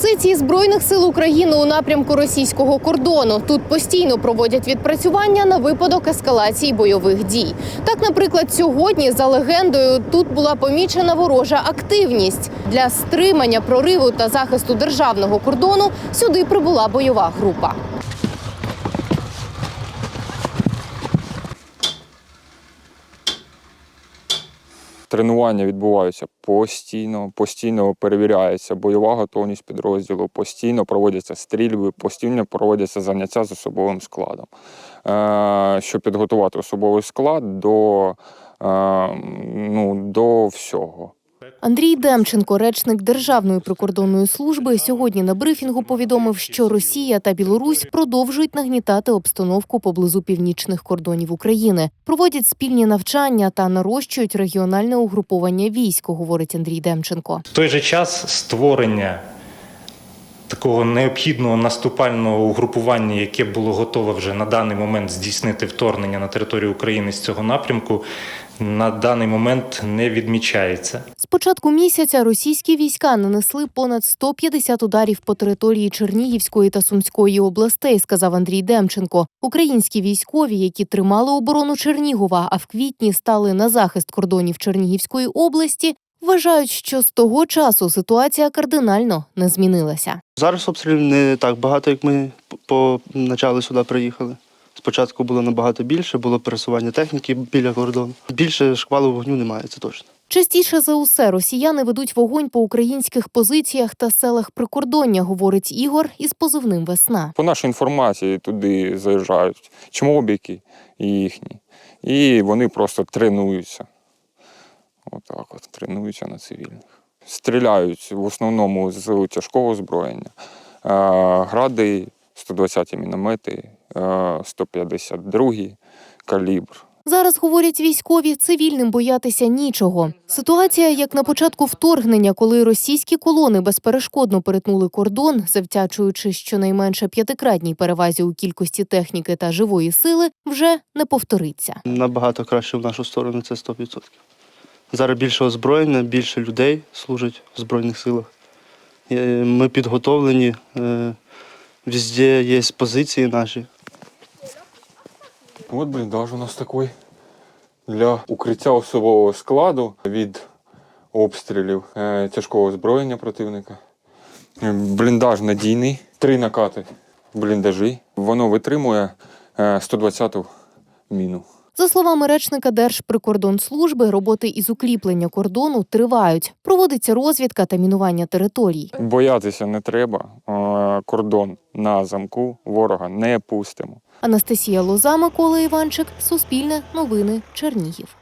Позиції збройних сил України у напрямку російського кордону тут постійно проводять відпрацювання на випадок ескалації бойових дій. Так, наприклад, сьогодні за легендою тут була помічена ворожа активність для стримання прориву та захисту державного кордону. Сюди прибула бойова група. Тренування відбуваються постійно, постійно перевіряється бойова готовність підрозділу, постійно проводяться стрільби, постійно проводяться заняття з особовим складом. Е, щоб підготувати особовий склад до, е, ну, до всього. Андрій Демченко, речник Державної прикордонної служби, сьогодні на брифінгу повідомив, що Росія та Білорусь продовжують нагнітати обстановку поблизу північних кордонів України, проводять спільні навчання та нарощують регіональне угруповання військ, говорить Андрій Демченко. В той же час створення такого необхідного наступального угрупування, яке було готове вже на даний момент здійснити вторгнення на територію України з цього напрямку, на даний момент не відмічається. З початку місяця російські війська нанесли понад 150 ударів по території Чернігівської та Сумської областей, сказав Андрій Демченко. Українські військові, які тримали оборону Чернігова, а в квітні стали на захист кордонів Чернігівської області, вважають, що з того часу ситуація кардинально не змінилася. Зараз обстрілів не так багато, як ми по началу сюди приїхали. Спочатку було набагато більше, було пересування техніки біля кордону. Більше шквалу вогню немає, це точно. Частіше за усе росіяни ведуть вогонь по українських позиціях та селах прикордоння, говорить Ігор із позивним Весна. По нашій інформації туди заїжджають чмобіки їхні, і вони просто тренуються. Отак от, тренуються на цивільних. Стріляють в основному з тяжкого озброєння. Е, Гради, 120 міномети, 152 калібр. Зараз говорять військові, цивільним боятися нічого. Ситуація, як на початку вторгнення, коли російські колони безперешкодно перетнули кордон, завдячуючи щонайменше п'ятикратній перевазі у кількості техніки та живої сили, вже не повториться. Набагато краще в нашу сторону, це 100%. Зараз більше озброєння, більше людей служать в Збройних силах. Е, Ми підготовлені, е, везде є позиції наші. От бліндаж у нас такий для укриття особового складу від обстрілів е, тяжкого озброєння противника. Е, Бліндаж надійний, три накати бліндажі. Воно витримує е, 120-ту міну. За словами речника Держприкордонслужби, роботи із укріплення кордону тривають. Проводиться розвідка та мінування територій. Боятися не треба. Кордон на замку, ворога не пустимо. Анастасія Лоза, Микола Іванчик, Суспільне, Новини, Чернігів.